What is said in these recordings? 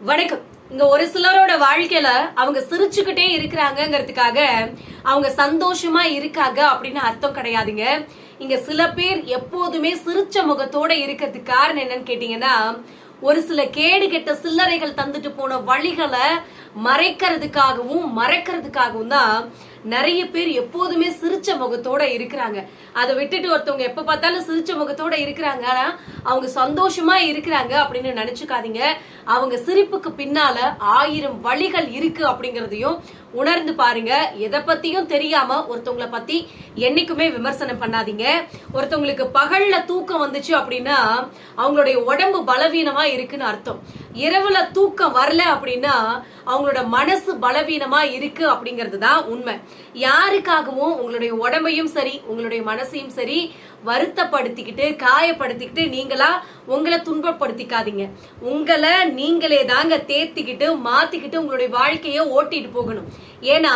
வணக்கம். இங்க ஒரு சிலரோட வாழ்க்கையில அவங்க சிரிச்சுக்கிட்டே இருக்கிறாங்கங்கிறதுக்காக அவங்க சந்தோஷமா இருக்காங்க அப்படின்னு அர்த்தம் கிடையாதுங்க. இங்க சில பேர் எப்போதுமே சிரிச்ச முகத்தோட இருக்கிறதுக்கு காரணம் என்னன்னு கேட்டீங்கன்னா ஒரு சில கேடு கெட்ட சில்லறைகள் தந்துட்டு போன வழிகளை மறைக்கிறதுக்காகவும் மறைக்கிறதுக்காகவும் தான் நிறைய பேர் எப்போதுமே சிரிச்ச முகத்தோட இருக்கிறாங்க. அதை விட்டுட்டு ஒருத்தவங்க எப்ப பார்த்தாலும் சிரிச்ச முகத்தோட இருக்கிறாங்க. ஆனா அவங்க சந்தோஷமா இருக்கிறாங்க அப்படின்னு நினைச்சுக்காதீங்க. அவங்க சிரிப்புக்கு பின்னால ஆயிரம் வழிகள் இருக்கு அப்படிங்கறதையும் உணர்ந்து பாருங்க. எதை பத்தியும் தெரியாம ஒருத்தவங்கள பத்தி என்னைக்குமே விமர்சனம் பண்ணாதீங்க. ஒருத்தவங்களுக்கு பகல்ல தூக்கம் வந்துச்சு அப்படின்னா அவங்களுடைய உடம்பு பலவீனமா இருக்குன்னு அர்த்தம். இரவுல தூக்கம் வரல அப்படின்னா அவங்களோட மனசு பலவீனமா இருக்கு அப்படிங்கிறது தான் உண்மை. யாருக்காகவும் உங்களுடைய உடம்பையும் சரி உங்களுடைய மனசையும் சரி வருத்தப்படுத்திக்கிட்டு காயப்படுத்திக்கிட்டு நீங்களா உங்களை துன்பப்படுத்திக்காதீங்க. உங்களை நீங்களே தாங்க தேர்த்திக்கிட்டு மாத்திக்கிட்டு உங்களுடைய வாழ்க்கைய ஓட்டிட்டு போகணும். ஏன்னா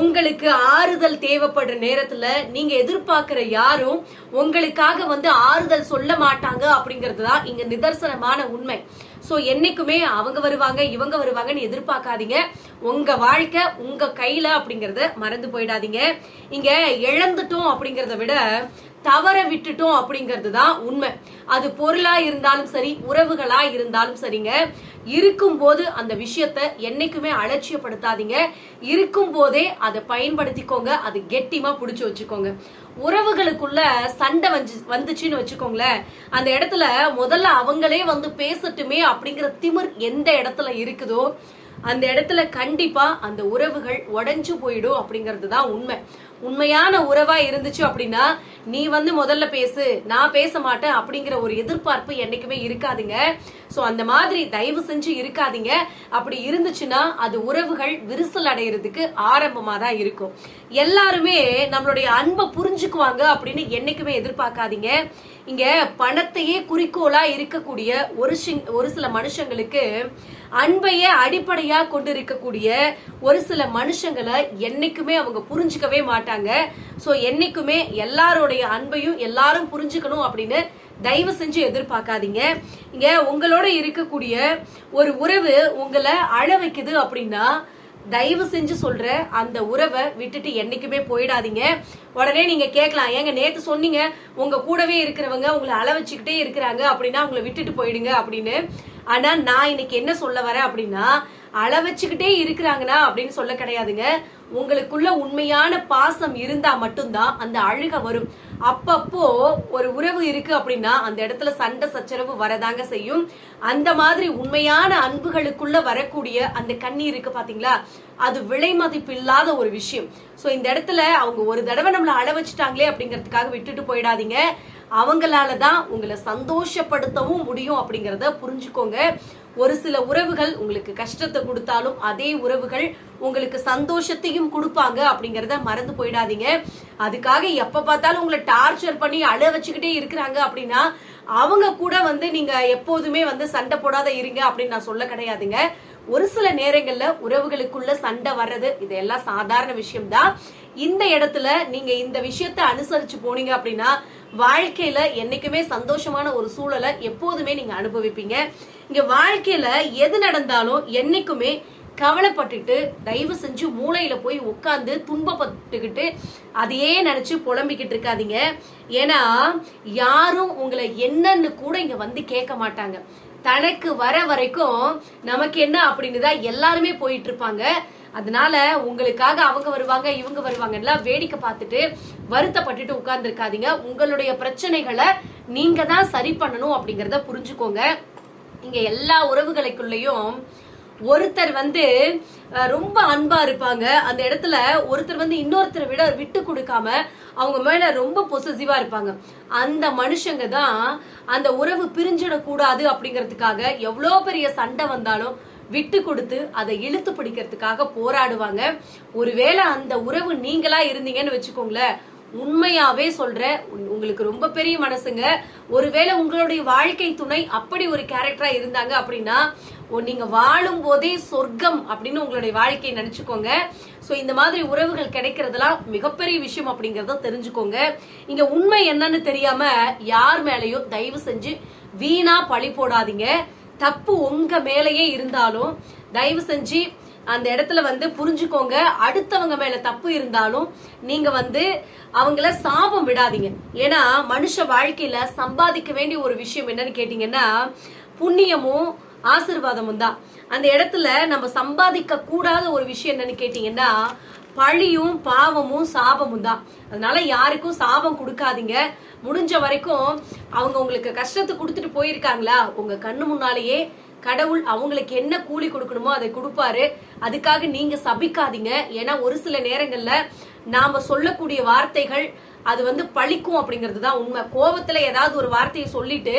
உங்களுக்கு ஆறுதல் தேவைப்படுற நேரத்துல நீங்க எதிர்பார்க்கிற யாரும் உங்களுக்காக வந்து ஆறுதல் சொல்ல மாட்டாங்க அப்படிங்கிறது தான் இங்க நிதர்சனமான உண்மை. சோ என்னைக்குமே அவங்க வருவாங்க இவங்க வருவாங்கன்னு எதிர்பார்க்காதீங்க. உங்க வாழ்க்கை உங்க கையில அப்படிங்கறத மறந்து போயிடாதீங்க. இங்க இழந்துட்டோம் அப்படிங்கறத விட தவற விட்டுட்டோம் அப்படிங்கிறது தான் உண்மை. அது பொருளா இருந்தாலும் சரி உறவுகளா இருந்தாலும் சரிங்க. இருக்கும் போது அந்த விஷயத்த என்னைக்குமே அலட்சியப்படுத்தாதீங்க. இருக்கும் போதே அதை பயன்படுத்திக்கோங்க. அது கெட்டிமா புடிச்சு வச்சுக்கோங்க. உறவுகளுக்குள்ள சண்டை வந்து வந்துச்சுன்னு வச்சுக்கோங்களேன். அந்த இடத்துல முதல்ல அவங்களே வந்து பேசட்டுமே அப்படிங்கிற திமிர் எந்த இடத்துல இருக்குதோ அந்த இடத்துல கண்டிப்பா அந்த உறவுகள் உடைஞ்சு போயிடும் அப்படிங்கிறது தான் உண்மை. உண்மையான உறவா இருந்துச்சு அப்படின்னா நீ வந்து முதல்ல பேசு நான் பேச மாட்டேன் அப்படிங்கிற ஒரு எதிர்பார்ப்பு என்னைக்குமே இருக்காதுங்க. ஸோ அந்த மாதிரி தயவு செஞ்சு இருக்காதீங்க. அப்படி இருந்துச்சுன்னா அது உறவுகள் விரிசல் அடைகிறதுக்கு ஆரம்பமா தான் இருக்கும். எல்லாருமே நம்மளுடைய அன்பை புரிஞ்சுக்குவாங்க அப்படின்னு என்னைக்குமே எதிர்பார்க்காதீங்க. இங்க பணத்தையே குறிக்கோளா இருக்கக்கூடிய ஒரு ஒரு சில மனுஷங்களுக்கு அன்பையே அடிப்படையா கொண்டு இருக்கக்கூடிய ஒரு சில மனுஷங்களை என்னைக்குமே அவங்க புரிஞ்சுக்கவே மாட்டாங்க. சோ என்னைக்குமே எல்லாருடைய அன்பையும் எல்லாரும் புரிஞ்சுக்கணும் அப்படின்னு தயவு செஞ்சு எதிர்பார்க்காதீங்க. இங்க உங்களோட இருக்கக்கூடிய ஒரு உறவு உங்களை அழ வைக்குது அப்படின்னா தயவு செஞ்சு சொல்ற அந்த உறவை விட்டுட்டு என்னைக்குமே போயிடாதீங்க. உடனே நீங்க கேட்கலாம் ஏங்க நேத்து சொன்னீங்க உங்க கூடவே இருக்கிறவங்க உங்களை அள வச்சுக்கிட்டே இருக்கிறாங்க அப்படின்னா உங்களை விட்டுட்டு போயிடுங்க அப்படின்னு. ஆனா நான் இன்னைக்கு என்ன சொல்ல வரேன் அப்படின்னா அள வச்சுக்கிட்டே இருக்கிறாங்கன்னா அப்படின்னு சொல்ல கிடையாதுங்க. உங்களுக்குள்ள உண்மையான பாசம் இருந்தா மட்டும்தான் அந்த அழுக வரும். அப்பப்போ ஒரு உறவு இருக்கு அப்படின்னா அந்த இடத்துல சண்டை சச்சரவு வரதாங்க செய்யும். அந்த மாதிரி உண்மையான அன்புகளுக்குள்ள வரக்கூடிய அந்த கண்ணீர் இருக்கு பாத்தீங்களா? அது விலை மதிப்பு இல்லாத ஒரு விஷயம். சோ இந்த இடத்துல அவங்க ஒரு தடவை நம்மள அழ வச்சுட்டாங்களே அப்படிங்கறதுக்காக விட்டுட்டு போயிடாதீங்க. அவங்களால தான் உங்களை சந்தோஷப்படுத்தவும் முடியும் அப்படிங்கறத புரிஞ்சுக்கோங்க. ஒரு சில உறவுகள் உங்களுக்கு கஷ்டத்தை கொடுத்தாலும் அதே உறவுகள் உங்களுக்கு சந்தோஷத்தையும் கொடுப்பாங்க அப்படிங்கறத மறந்து போயிடாதீங்க. அதுக்காக எப்ப பார்த்தாலும் உங்களை டார்ச்சர் பண்ணி அழ வச்சுக்கிட்டே இருக்கிறாங்க அப்படின்னா அவங்க கூட வந்து நீங்க எப்போதுமே வந்து சண்டை போடாத இருங்க அப்படின்னு நான் சொல்ல கிடையாதுங்க. ஒரு சில நேரங்கள்ல உறவுகளுக்குள்ள சண்டை வர்றது இதெல்லாம் சாதாரண விஷயம்தான். இந்த இடத்துல நீங்க இந்த விஷயத்த அனுசரிச்சு போனீங்க அப்படின்னா வாழ்க்கையில என்னைக்குமே சந்தோஷமான ஒரு சூழலை எப்போதுமே நீங்க அனுபவிப்பீங்க. இங்க வாழ்க்கையில எது நடந்தாலும் என்னைக்குமே கவலைப்பட்டுட்டு தயவு செஞ்சு மூளையில போய் உட்காந்து துன்பப்பட்டுக்கிட்டு அதையே நினைச்சு புலம்பிக்கிட்டு இருக்காதீங்க. ஏன்னா யாரும் உங்களை என்னன்னு கூட இங்க வந்து கேட்க மாட்டாங்க. தனக்கு வர வரைக்கும் நமக்கு என்ன அப்படின்னு தான் எல்லாருமே போயிட்டு இருப்பாங்க. அதனால உங்களுக்காக அவங்க வருவாங்க இவங்க வருவாங்க எல்லாம் வேடிக்கை பார்த்துட்டு வருத்தப்பட்டுட்டு உட்கார்ந்துருக்காதீங்க. உங்களுடைய பிரச்சனைகளை நீங்க தான் சரி பண்ணணும் அப்படிங்கறத புரிஞ்சுக்கோங்க. இங்க எல்லா உறவுகளுக்குள்ளயும் ஒருத்தர் வந்து ரொம்ப அன்பா இருப்பாங்க. அந்த இடத்துல ஒருத்தர் வந்து இன்னொருத்தரை விட விட்டு கொடுக்காம அவங்க மேல ரொம்ப பொசசிவா இருப்பாங்க. அந்த மனுஷங்க தான் அந்த உறவு பிரிஞ்சிடக்கூடாது அப்படிங்கறதுக்காக எவ்வளோ பெரிய சண்டை வந்தாலும் விட்டு கொடுத்து அதை இழுத்து பிடிக்கிறதுக்காக போராடுவாங்க. ஒருவேளை அந்த உறவு நீங்களா இருந்தீங்கன்னு வச்சுக்கோங்களேன். உண்மையாவே சொல்ற உங்களுக்கு ரொம்ப பெரிய மனசுங்க. ஒருவேளை உங்களுடைய வாழ்க்கை துணை அப்படி ஒரு கேரக்டரா இருந்தாங்க அப்படின்னா ஓ, நீங்க வாழும் போதே சொர்க்கம் அப்படின்னு உங்களுடைய வாழ்க்கையை நினைச்சுக்கோங்க. சோ இந்த மாதிரி உறவுகள் கிடைக்கிறதெல்லாம் மிகப்பெரிய விஷயம் அப்படிங்கறத தெரிஞ்சுக்கோங்க. இங்க உண்மை என்னன்னு தெரியாம யார் மேலையும் தயவு செஞ்சு வீணா பழி போடாதீங்க. தப்பு உங்க மேலேயே இருந்தாலும் தயவு செஞ்சு அந்த இடத்துல வந்து புரிஞ்சுக்கோங்க. அடுத்தவங்க மேல தப்பு இருந்தாலும் நீங்க வந்து அவங்கள சாபம் விடாதீங்க. ஏன்னா மனுஷ வாழ்க்கையில சம்பாதிக்க வேண்டிய ஒரு விஷயம் என்னன்னு கேட்டீங்கன்னா புண்ணியமும் ஆசிர்வாதமும் தான். அந்த இடத்துல நம்ம சம்பாதிக்க கூடாத ஒரு விஷயம் என்னன்னு கேட்டீங்கன்னா பழியும் பாவமும் சாபமும் தான். அதனால யாருக்கும் சாபம் கொடுக்காதீங்க. முடிஞ்ச வரைக்கும் அவங்க உங்களுக்கு கஷ்டத்தை கொடுத்துட்டு போயிருக்காங்களா? உங்க கண்ணு முன்னாலேயே கடவுள் அவங்களுக்கு என்ன கூலி கொடுக்கணுமோ அதை கொடுப்பாரு. அதுக்காக நீங்க சபிக்காதீங்க. ஏன்னா ஒரு சில நேரங்கள்ல நாம சொல்லக்கூடிய வார்த்தைகள் அது வந்து பழிக்கும் அப்படிங்கிறது தான் உண்மை. கோபத்துல ஏதாவது ஒரு வார்த்தையை சொல்லிட்டு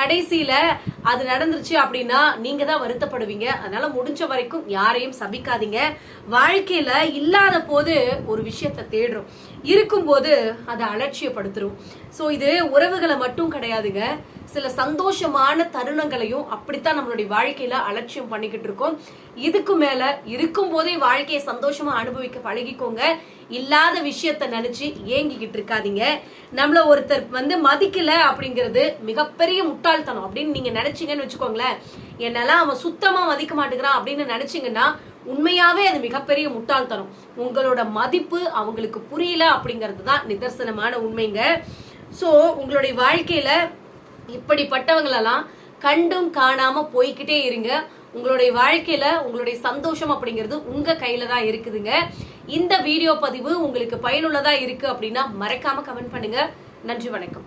கடைசியில அது நடந்துருச்சு அப்படின்னா நீங்க தான் வருத்தப்படுவீங்க. அதனால முடிஞ்ச வரைக்கும் யாரையும் சபிக்காதீங்க. வாழ்க்கையில இல்லாத போது ஒரு விஷயத்தை தேடுறோம். இருக்கும்போது அதை அலட்சியப்படுத்துறோம். சோ இது உறவுகளை மட்டும் கிடையாதுங்க. சில சந்தோஷமான தருணங்களையும் அப்படித்தான் நம்மளுடைய வாழ்க்கையில அலட்சியம் பண்ணிக்கிட்டு இருக்கோம். இதுக்கு மேல இருக்கும் போதே வாழ்க்கையை சந்தோஷமா அனுபவிக்க பழகிக்கோங்க. இல்லாத விஷயத்த நினைச்சு ஏங்கிக்கிட்டு இருக்காதீங்க. நம்மள ஒருத்தர் வந்து மதிக்கல அப்படிங்கிறது மிகப்பெரிய முட்டாள்தனம் அப்படின்னு நீங்க நினைச்சீங்கன்னு வச்சுக்கோங்களேன். என்னெல்லாம் அவன் சுத்தமா மதிக்க மாட்டேங்கிறான் அப்படின்னு நினைச்சீங்கன்னா உண்மையாவே அது மிகப்பெரிய முட்டாள்தனம். உங்களோட மதிப்பு அவங்களுக்கு புரியல அப்படிங்கிறது தான் நிதர்சனமான உண்மைங்க. சோ உங்களுடைய வாழ்க்கையில இப்படிப்பட்டவங்களெல்லாம் கண்டும் காணாம போய்கிட்டே இருங்க. உங்களுடைய வாழ்க்கையில உங்களுடைய சந்தோஷம் அப்படிங்கிறது உங்க கையில தான் இருக்குதுங்க. இந்த வீடியோ பதிவு உங்களுக்கு பயனுள்ளதா இருக்கு அப்படின்னா மறக்காம கமெண்ட் பண்ணுங்க. நன்றி வணக்கம்.